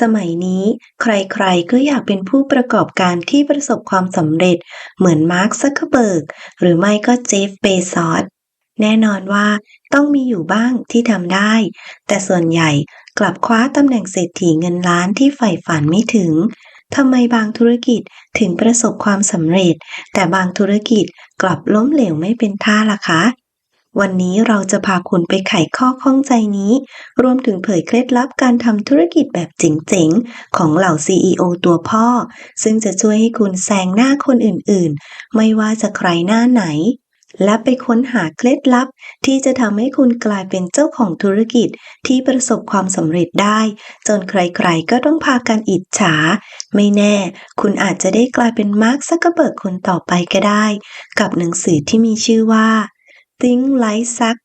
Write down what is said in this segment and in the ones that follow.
สมัยนี้ใครๆก็อยากเป็นผู้ประกอบการที่ประสบความสำเร็จ เหมือนมาร์คซักเคเบิร์กหรือไม่ก็เจฟเบซอสแน่นอนว่าต้องมีอยู่บ้างที่ทำได้ แต่ส่วนใหญ่กลับคว้าตำแหน่งเศรษฐีเงินล้านที่ใฝ่ฝันไม่ถึงทำไมบางธุรกิจถึงประสบความสำเร็จ แต่บางธุรกิจกลับล้มเหลวไม่เป็นท่าล่ะคะ วันนี้เราจะพาคุณไปไขข้อข้องใจนี้ รวมถึงเผยเคล็ดลับการทำธุรกิจแบบเจ๋งๆ ของเหล่า CEO ตัวพ่อ ซึ่งจะช่วยให้คุณแซงหน้าคนอื่นๆ ไม่ว่าจะใครหน้าไหน และไปค้นหาเคล็ดลับ ที่จะทำให้คุณกลายเป็นเจ้าของธุรกิจที่ประสบความสำเร็จได้ จนใครๆ ก็ต้องพากันอิจฉา ไม่แน่ คุณอาจจะได้กลายเป็นมาร์คซักเกอร์เบิร์กคนต่อไปก็ได้ กับหนังสือที่มีชื่อว่า Think Like Suck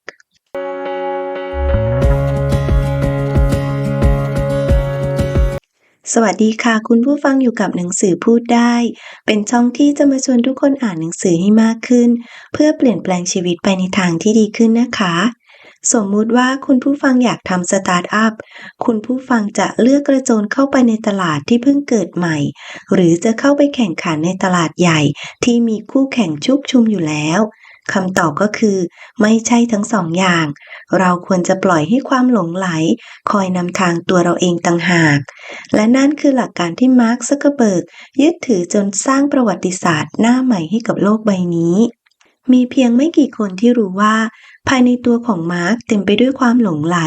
สวัสดีค่ะ คุณผู้ฟังอยู่กับหนังสือพูดได้ เป็นช่องที่จะมาชวนทุกคนอ่านหนังสือให้มากขึ้น เพื่อเปลี่ยนแปลงชีวิตไปในทางที่ดีขึ้นนะคะ สมมุติว่าคุณผู้ฟังอยากทำสตาร์ทอัพคุณผู้ฟังจะเลือกกระโจนเข้าไปในตลาดที่เพิ่งเกิดใหม่ หรือจะเข้าไปแข่งขันในตลาดใหญ่ที่มีคู่แข่งชุกชุมอยู่แล้ว คำตอบก็คือ ไม่ใช่ทั้งสองอย่าง เราควรจะปล่อยให้ความหลงไหล คอยนำทางตัวเราเองต่างหาก และนั่นคือหลักการที่มาร์คซักเกอร์เบิร์กยึดถือจนสร้างประวัติศาสตร์หน้าใหม่ให้กับโลกใบนี้ มีเพียงไม่กี่คนที่รู้ว่า ภายในตัวของมาร์คเต็มไปด้วยความหลงไหล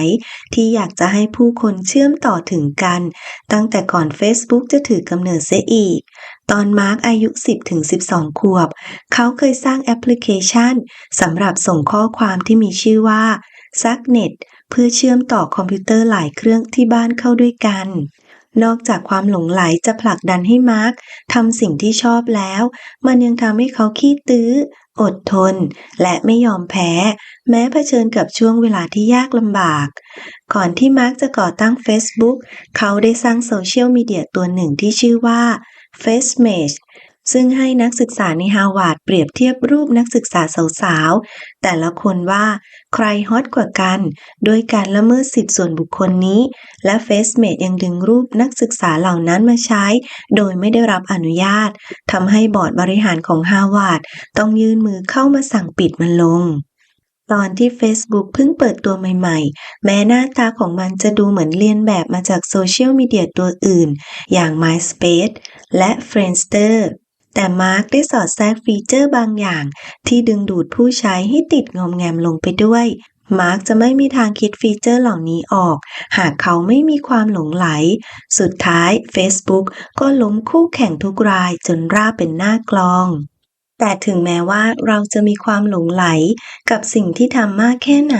ที่อยากจะให้ผู้คนเชื่อมต่อถึงกัน ตั้งแต่ก่อน Facebook จะถือกำเนิดเสียอีก ตอนมาร์คอายุ 10-12 ขวบ เขาเคยสร้างแอปพลิเคชันสำหรับส่งข้อความที่มีชื่อว่า Subnet เพื่อเชื่อมต่อคอมพิวเตอร์หลายเครื่องที่บ้านเข้าด้วยกันนอกจากความหลงไหลจะผลักดันให้มาร์คทำสิ่งที่ชอบแล้ว มันยังทำให้เขาขี้ตื้อ อดทน และไม่ยอมแพ้ แม้เผชิญกับช่วงเวลาที่ยากลำบาก ก่อนที่มาร์กจะก่อตั้ง Facebook เขาได้สร้างโซเชียลมีเดียตัวหนึ่งที่ชื่อว่า f a c e m a g e ซึ่งให้นักศึกษาในฮาวาดเปรียบเทียบรูปนักศึกษาสาวๆ แต่ละคนว่าใครฮอตกว่ากัน โดยการละเมิดสิทธิส่วนบุคคลนี้ และ FaceMate ยังดึงรูปนักศึกษาเหล่านั้นมาใช้ โดยไม่ได้รับอนุญาตทำให้บอร์ดบริหารของฮาวาดต้องยื่นมือเข้ามาสั่งปิดมันลงตอนที่ Facebook เพิ่งเปิดตัวใหม่ๆ แม้หน้าตาของมันจะดูเหมือนเลียนแบบมาจากโซเชียลมีเดียตัวอื่น อย่าง MySpace และ Friendster แต่มาร์กได้สอดแทรกฟีเจอร์บางอย่าง ที่ดึงดูดผู้ใช้ให้ติดงอมแงมลงไปด้วยมาร์กจะไม่มีทางคิดฟีเจอร์เหล่านี้ออก หากเขาไม่มีความหลงไหล สุดท้าย Facebook ก็ล้มคู่แข่งทุกรายจนราบเป็นหน้ากลอง แต่ถึงแม้ว่าเราจะมีความหลงไหลกับสิ่งที่ทำมากแค่ไหน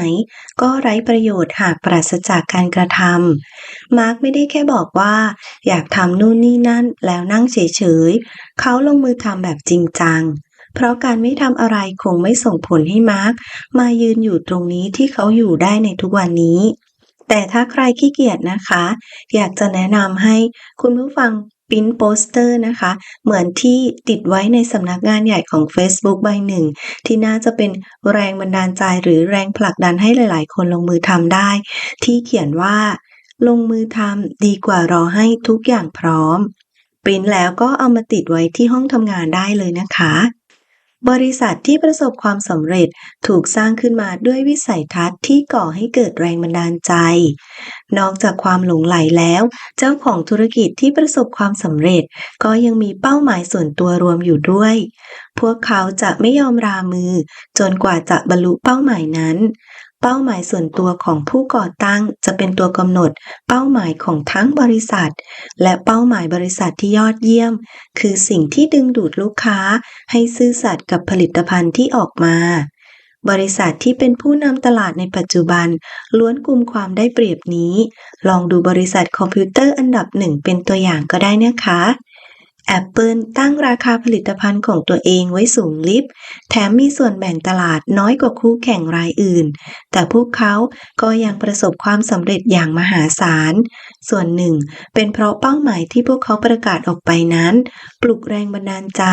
ก็ไร้ประโยชน์หากปราศจากการกระทำมาร์กไม่ได้แค่บอกว่า อยากทำนู่นนี่นั่นแล้วนั่งเฉยๆเขาลงมือทำแบบจริงจัง เพราะการไม่ทำอะไรคงไม่ส่งผลให้มาร์กมายืนอยู่ตรงนี้ที่เขาอยู่ได้ในทุกวันนี้แต่ถ้าใครขี้เกียจนะคะ อยากจะแนะนำให้คุณผู้ฟัง ปิ้นโปสเตอร์นะคะ เหมือนที่ติดไว้ในสำนักงานใหญ่ของ Facebook ใบหนึ่ง ที่น่าจะเป็นแรงบันดาลใจหรือแรงผลักดันให้หลาย ๆ คนลงมือทำได้ ที่เขียนว่า ลงมือทำดีกว่ารอให้ทุกอย่างพร้อม ปริ้นแล้วก็เอามาติดไว้ที่ห้องทำงานได้เลยนะคะ บริษัทที่ประสบความสำเร็จถูกสร้างขึ้นมาด้วยวิสัยทัศน์ที่ก่อให้เกิดแรงบันดาลใจ นอกจากความหลงไหลแล้ว เจ้าของธุรกิจที่ประสบความสำเร็จ ก็ยังมีเป้าหมายส่วนตัวรวมอยู่ด้วย พวกเขาจะไม่ยอมรามือ จนกว่าจะบรรลุเป้าหมายนั้น เป้าหมายส่วนตัวของผู้ก่อตั้งจะเป็นตัวกำหนด เป้าหมายของทั้งบริษัท และเป้าหมายบริษัทที่ยอดเยี่ยม คือสิ่งที่ดึงดูดลูกค้าให้ซื่อสัตย์กับผลิตภัณฑ์ที่ออกมา บริษัทที่เป็นผู้นำตลาดในปัจจุบัน ล้วนกลุ่มความได้เปรียบนี้ ลองดูบริษัทคอมพิวเตอร์อันดับหนึ่งเป็นตัวอย่างก็ได้นะคะ Apple ตั้งราคาผลิตภัณฑ์ของตัวเองไว้สูงลิบ แถมมีส่วนแบ่งตลาดน้อยกว่าคู่แข่งรายอื่น แต่พวกเขาก็ยังประสบความสำเร็จอย่างมหาศาล ส่วนหนึ่ง เป็นเพราะเป้าหมายที่พวกเขาประกาศออกไปนั้น ปลุกแรงบันดาลใจ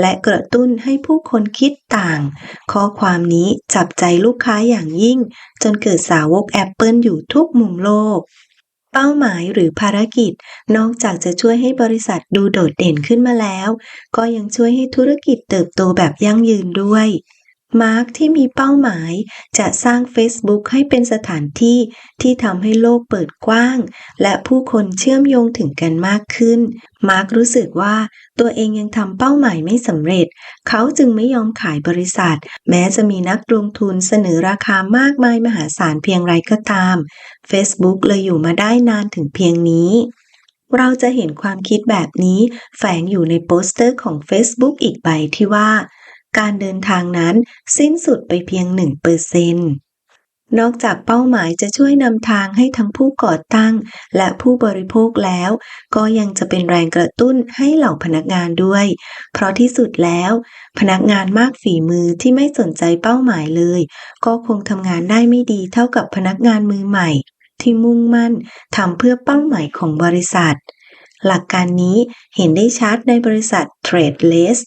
และกระตุ้นให้ผู้คนคิดต่าง ข้อความนี้จับใจลูกค้าอย่างยิ่ง จนเกิดสาวก Apple อยู่ทุกมุมโลก เป้าหมายหรือภารกิจ นอกจากจะช่วยให้บริษัทดูโดดเด่นขึ้นมาแล้ว ก็ยังช่วยให้ธุรกิจเติบโตแบบยั่งยืนด้วย มาร์กที่มีเป้าหมายจะสร้าง Facebook ให้เป็นสถานที่ที่ทำให้โลกเปิดกว้าง และผู้คนเชื่อมโยงถึงกันมากขึ้น มาร์กรู้สึกว่าตัวเองยังทำเป้าหมายไม่สำเร็จ เขาจึงไม่ยอมขายบริษัท แม้จะมีนักลงทุนเสนอราคามากมายมหาศาลเพียงไรก็ตาม Facebook เลยอยู่มาได้นานถึงเพียงนี้เราจะเห็นความคิดแบบนี้แฝงอยู่ในโปสเตอร์ของ Facebook อีกใบที่ว่า การเดินทางนั้นสิ้นสุดไปเพียง1%นอกจากเป้าหมายจะช่วยนำทางให้ทั้งผู้ก่อตั้ง และผู้บริโภคแล้ว ก็ยังจะเป็นแรงกระตุ้นให้เหล่าพนักงานด้วย เพราะที่สุดแล้ว พนักงานมากฝีมือที่ไม่สนใจเป้าหมายเลย ก็คงทำงานได้ไม่ดีเท่ากับพนักงานมือใหม่ ที่มุ่งมั่นทำเพื่อเป้าหมายของบริษัท หลักการนี้เห็นได้ชัดในบริษัท Tradeless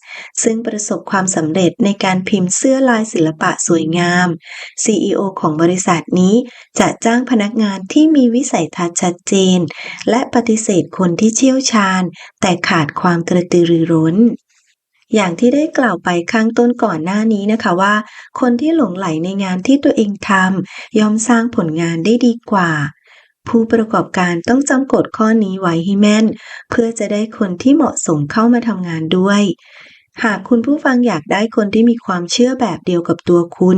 ซึ่งประสบความสำเร็จในการพิมพ์เสื้อลายศิลปะสวยงาม CEO ของบริษัทนี้จะจ้างพนักงานที่มีวิสัยทัศน์ชัดเจน และปฏิเสธคนที่เชี่ยวชาญ แต่ขาดความกระตือรือร้นอย่างที่ได้กล่าวไปข้างต้นก่อนหน้านี้นะคะว่า คนที่หลงไหลในงานที่ตัวเองทำย่อมสร้างผลงานได้ดีกว่า ผู้ประกอบการต้องจำกฎข้อนี้ไว้ให้แม่น เพื่อจะได้คนที่เหมาะสมเข้ามาทำงานด้วย หากคุณผู้ฟังอยากได้คนที่มีความเชื่อแบบเดียวกับตัวคุณ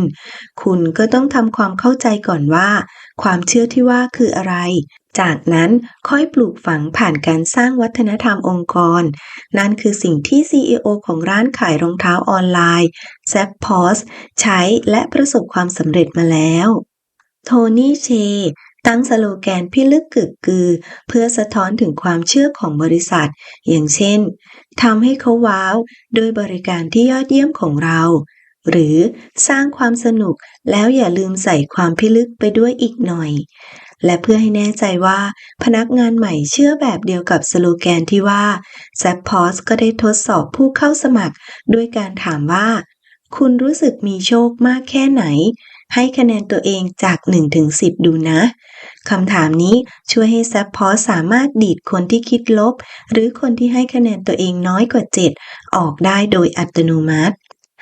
คุณก็ต้องทำความเข้าใจก่อนว่า ความเชื่อที่ว่าคืออะไร จากนั้นค่อยปลูกฝังผ่านการสร้างวัฒนธรรมองค์กร นั่นคือสิ่งที่ CEO ของร้านขายรองเท้าออนไลน์ z a p p o s ใช้และประสบความสำเร็จมาแล้วโทนี่เช ตั้งสโลแกนพิลึกกึกกือ เพื่อสะท้อนถึงความเชื่อของบริษัท อย่างเช่นทำให้เขาว้าวด้วยบริการที่ยอดเยี่ยมของเรา หรือสร้างความสนุกแล้วอย่าลืมใส่ความพิลึกไปด้วยอีกหน่อย และเพื่อให้แน่ใจว่าพนักงานใหม่เชื่อแบบเดียวกับสโลแกนที่ว่า z a p p o s ก็ได้ทดสอบผู้เข้าสมัคร ด้วยการถามว่า คุณรู้สึกมีโชคมากแค่ไหนให้คะแนนตัวเองจาก 1-10 ดูนะ คำถามนี้ช่วยให้ z a p p o s สามารถดีดคนที่คิดลบ หรือคนที่ให้คะแนนตัวเองน้อยกว่า 7 ออกได้โดยอัตโนมัติ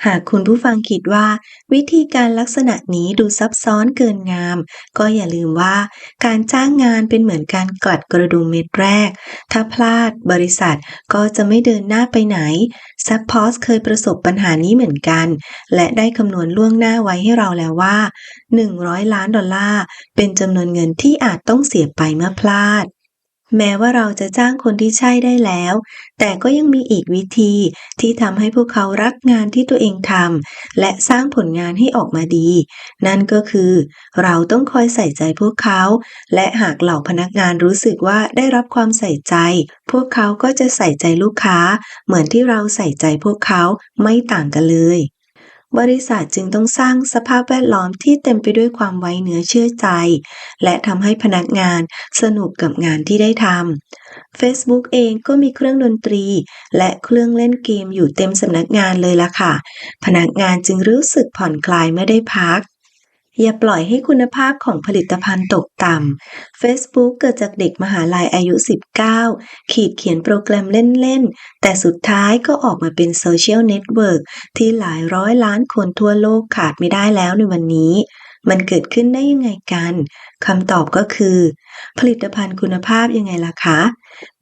หากคุณผู้ฟังคิดว่า วิธีการลักษณะนี้ดูซับซ้อนเกินงาม ก็อย่าลืมว่า การจ้างงานเป็นเหมือนการกลัดกระดุมเม็ดแรก ถ้าพลาดบริษัทก็จะไม่เดินหน้าไปไหน z a p p o s เคยประสบปัญหานี้เหมือนกัน และได้คำนวณล่วงหน้าไว้ให้เราแล้วว่า 100 ล้านดอลลาร์เป็นจำนวนเงินที่อาจต้องเสียไปเมื่อพลาด แม้ว่าเราจะจ้างคนที่ใช่ได้แล้ว แต่ก็ยังมีอีกวิธีที่ทำให้พวกเขารักงานที่ตัวเองทำและสร้างผลงานให้ออกมาดี นั่นก็คือ เราต้องคอยใส่ใจพวกเขา และหากเหล่าพนักงานรู้สึกว่าได้รับความใส่ใจ พวกเขาก็จะใส่ใจลูกค้า เหมือนที่เราใส่ใจพวกเขาไม่ต่างกันเลย บริษัทจึงต้องสร้างสภาพแวดล้อมที่เต็มไปด้วยความไว้เนื้อเชื่อใจ และทำให้พนักงานสนุกกับงานที่ได้ทำ Facebook เองก็มีเครื่องดนตรี และเครื่องเล่นเกมอยู่เต็มสำนักงานเลยล่ะค่ะ พนักงานจึงรู้สึกผ่อนคลายเมื่อได้พัก อย่าปล่อยให้คุณภาพของผลิตภัณฑ์ตกต่ำ Facebook เกิดจากเด็กมหาลัยอายุ 19 ขีดเขียนโปรแกรมเล่น ๆ แต่สุดท้ายก็ออกมาเป็นโซเชียลเน็ตเวิร์กที่หลายร้อยล้านคนทั่วโลกขาดไม่ได้แล้วในวันนี้ มันเกิดขึ้นได้ยังไงกันคำตอบก็คือ ผลิตภัณฑ์คุณภาพยังไงล่ะคะ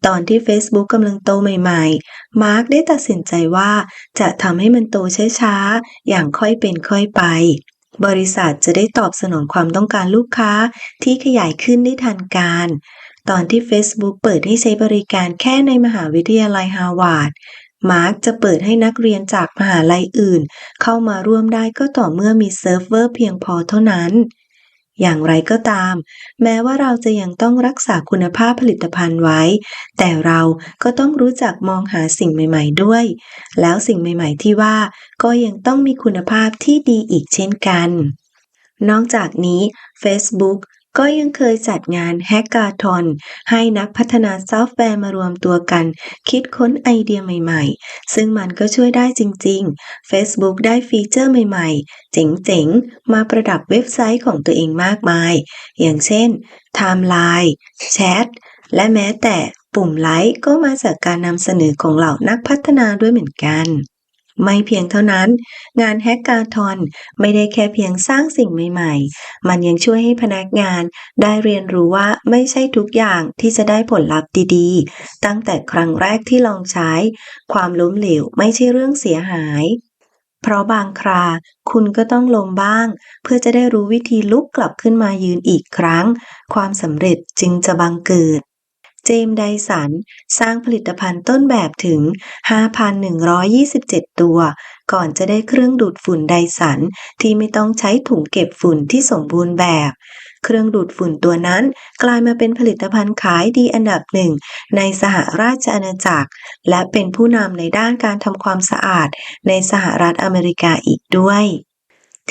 ตอนที่ Facebook กำลังโตใหม่ ๆ มาร์กได้ตัดสินใจว่าจะทำให้มันโตช้าๆ อย่างค่อยเป็นค่อยไป บริษัทจะได้ตอบสนองความต้องการลูกค้าที่ขยายขึ้นได้ทันการ ตอนที่ Facebook เปิดให้ใช้บริการแค่ในมหาวิทยาลัยฮาวาดมาร์กจะเปิดให้นักเรียนจากมหาลัยอื่น เข้ามาร่วมได้ก็ต่อเมื่อมีเซิร์ฟเวอร์เพียงพอเท่านั้น อย่างไรก็ตาม แม้ว่าเราจะยังต้องรักษาคุณภาพผลิตภัณฑ์ไว้ แต่เราก็ต้องรู้จักมองหาสิ่งใหม่ๆด้วย แล้วสิ่งใหม่ๆที่ว่าก็ยังต้องมีคุณภาพที่ดีอีกเช่นกัน นอกจากนี้ Facebook ก็ยังเคยจัดงานแฮกกาทอนให้นักพัฒนาซอฟต์แวร์มารวมตัวกัน คิดค้นไอเดียใหม่ๆ ซึ่งมันก็ช่วยได้จริง ๆ Facebook ได้ฟีเจอร์ใหม่ๆ เจ๋งๆ มาประดับเว็บไซต์ของตัวเองมากมาย อย่างเช่นไทม์ไลน์แชทและแม้แต่ปุ่มไลค์ก็มาจากการนำเสนอของเหล่านักพัฒนาด้วยเหมือนกัน ไม่เพียงเท่านั้น งานแฮกการทอนไม่ได้แค่เพียงสร้างสิ่งใหม่ๆ มันยังช่วยให้พนักงานได้เรียนรู้ว่าไม่ใช่ทุกอย่างที่จะได้ผลลัพธ์ดีๆ ตั้งแต่ครั้งแรกที่ลองใช้ ความล้มเหลวไม่ใช่เรื่องเสียหาย เพราะบางครา คุณก็ต้องลงบ้าง เพื่อจะได้รู้วิธีลุกกลับขึ้นมายืนอีกครั้ง ความสำเร็จจึงจะบังเกิด เจมส์ไดสัน สร้างผลิตภัณฑ์ต้นแบบถึง 5,127 ตัว ก่อนจะได้เครื่องดูดฝุ่นไดสัน ที่ไม่ต้องใช้ถุงเก็บฝุ่นที่สมบูรณ์แบบ เครื่องดูดฝุ่นตัวนั้นกลายมาเป็นผลิตภัณฑ์ขายดีอันดับหนึ่งในสหราชอาณาจักร และเป็นผู้นำในด้านการทำความสะอาดในสหรัฐอเมริกาอีกด้วย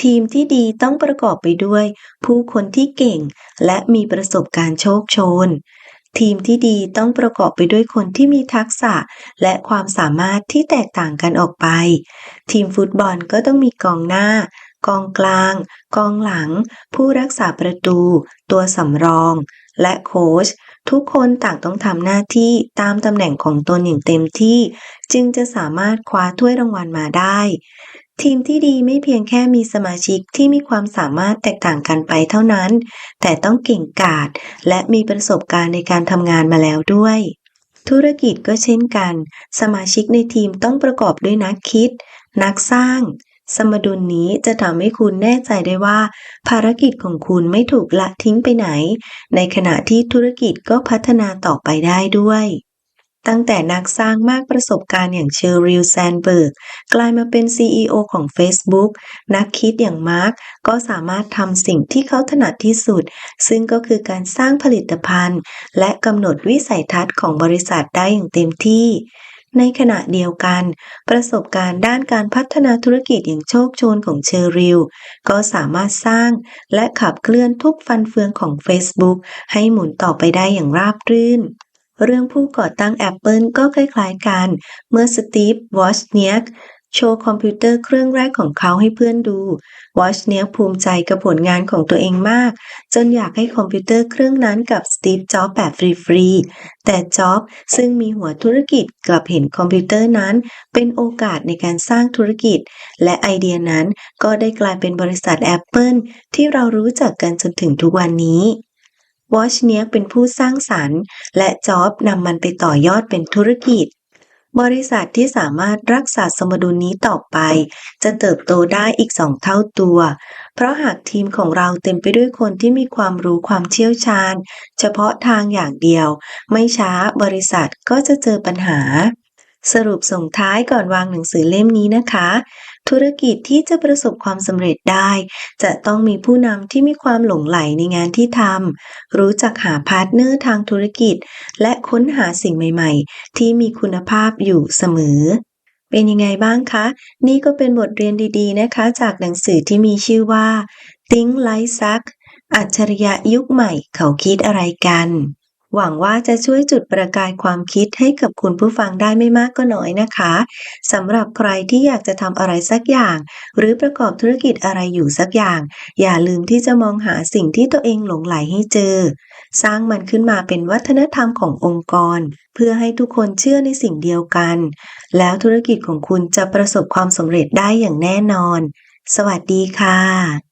ทีมที่ดีต้องประกอบไปด้วย ผู้คนที่เก่งและมีประสบการณ์โชคโชน ทีมที่ดีต้องประกอบไปด้วยคนที่มีทักษะและความสามารถที่แตกต่างกันออกไป ทีมฟุตบอลก็ต้องมีกองหน้า กองกลาง กองหลัง ผู้รักษาประตู ตัวสำรอง และโค้ชทุกคนต่างต้องทำหน้าที่ตามตำแหน่งของตนอย่างเต็มที่ จึงจะสามารถคว้าถ้วยรางวัลมาได้ ทีมที่ดีไม่เพียงแค่มีสมาชิกที่มีความสามารถแตกต่างกันไปเท่านั้น แต่ต้องเก่งกาจและมีประสบการณ์ในการทำงานมาแล้วด้วย ธุรกิจก็เช่นกัน สมาชิกในทีมต้องประกอบด้วยนักคิด นักสร้าง สมดุลนี้จะทำให้คุณแน่ใจได้ว่า ภารกิจของคุณไม่ถูกละทิ้งไปไหน ในขณะที่ธุรกิจก็พัฒนาต่อไปได้ด้วย ตั้งแต่นักสร้างมากประสบการณ์อย่างเชอริลแซนเบิร์กกลายมาเป็น CEO ของ Facebook นักคิดอย่างมาร์กก็สามารถทำสิ่งที่เขาถนัดที่สุด ซึ่งก็คือการสร้างผลิตภัณฑ์ และกำหนดวิสัยทัศน์ของบริษัทได้อย่างเต็มที่ในขณะเดียวกัน ประสบการณ์ด้านการพัฒนาธุรกิจอย่างโชคโชนของเชอริลก็สามารถสร้างและขับเคลื่อนทุกฟันเฟืองของ Facebook ให้หมุนต่อไปได้อย่างราบรื่น เรื่องผู้ก่อตั้ง Apple ก็คล้ายๆกัน เมื่อสตีฟวอชเนียกโชว์คอมพิวเตอร์เครื่องแรกของเขาให้เพื่อนดูวอชเนียกภูมิใจกับผลงานของตัวเองมาก จนอยากให้คอมพิวเตอร์เครื่องนั้นกับสตีฟจ็อบส์แบบฟรีๆ แต่จ็อบส์ซึ่งมีหัวธุรกิจกลับเห็นคอมพิวเตอร์นั้น เป็นโอกาสในการสร้างธุรกิจ และไอเดียนั้นก็ได้กลายเป็นบริษัท Apple ที่เรารู้จักกันจนถึงทุกวันนี้ วอชเนียกเป็นผู้สร้างสรรค์ และจ็อบนำมันไปต่อยอดเป็นธุรกิจ บริษัทที่สามารถรักษาสมดุลนี้ต่อไป จะเติบโตได้อีกสองเท่าตัว เพราะหากทีมของเราเต็มไปด้วยคนที่มีความรู้ความเชี่ยวชาญ เฉพาะทางอย่างเดียว ไม่ช้าบริษัทก็จะเจอปัญหาสรุปส่งท้ายก่อนวางหนังสือเล่มนี้นะคะ ธุรกิจที่จะประสบความสำเร็จได้ จะต้องมีผู้นำที่มีความหลงใหลในงานที่ทำรู้จักหาพาร์ทเนอร์ทางธุรกิจ และค้นหาสิ่งใหม่ ๆ ที่มีคุณภาพอยู่เสมอเป็นยังไงบ้างคะ นี่ก็เป็นบทเรียนดีๆนะคะ จากหนังสือที่มีชื่อว่า Think Like Suck อัจฉริยะยุคใหม่เขาคิดอะไรกัน หวังว่าจะช่วยจุดประกายความคิดให้กับคุณผู้ฟังได้ไม่มากก็น้อยนะคะสำหรับใครที่อยากจะทำอะไรสักอย่าง หรือประกอบธุรกิจอะไรอยู่สักอย่าง อย่าลืมที่จะมองหาสิ่งที่ตัวเองหลงไหลให้เจอ สร้างมันขึ้นมาเป็นวัฒนธรรมขององค์กร เพื่อให้ทุกคนเชื่อในสิ่งเดียวกัน แล้วธุรกิจของคุณจะประสบความสำเร็จได้อย่างแน่นอน สวัสดีค่ะ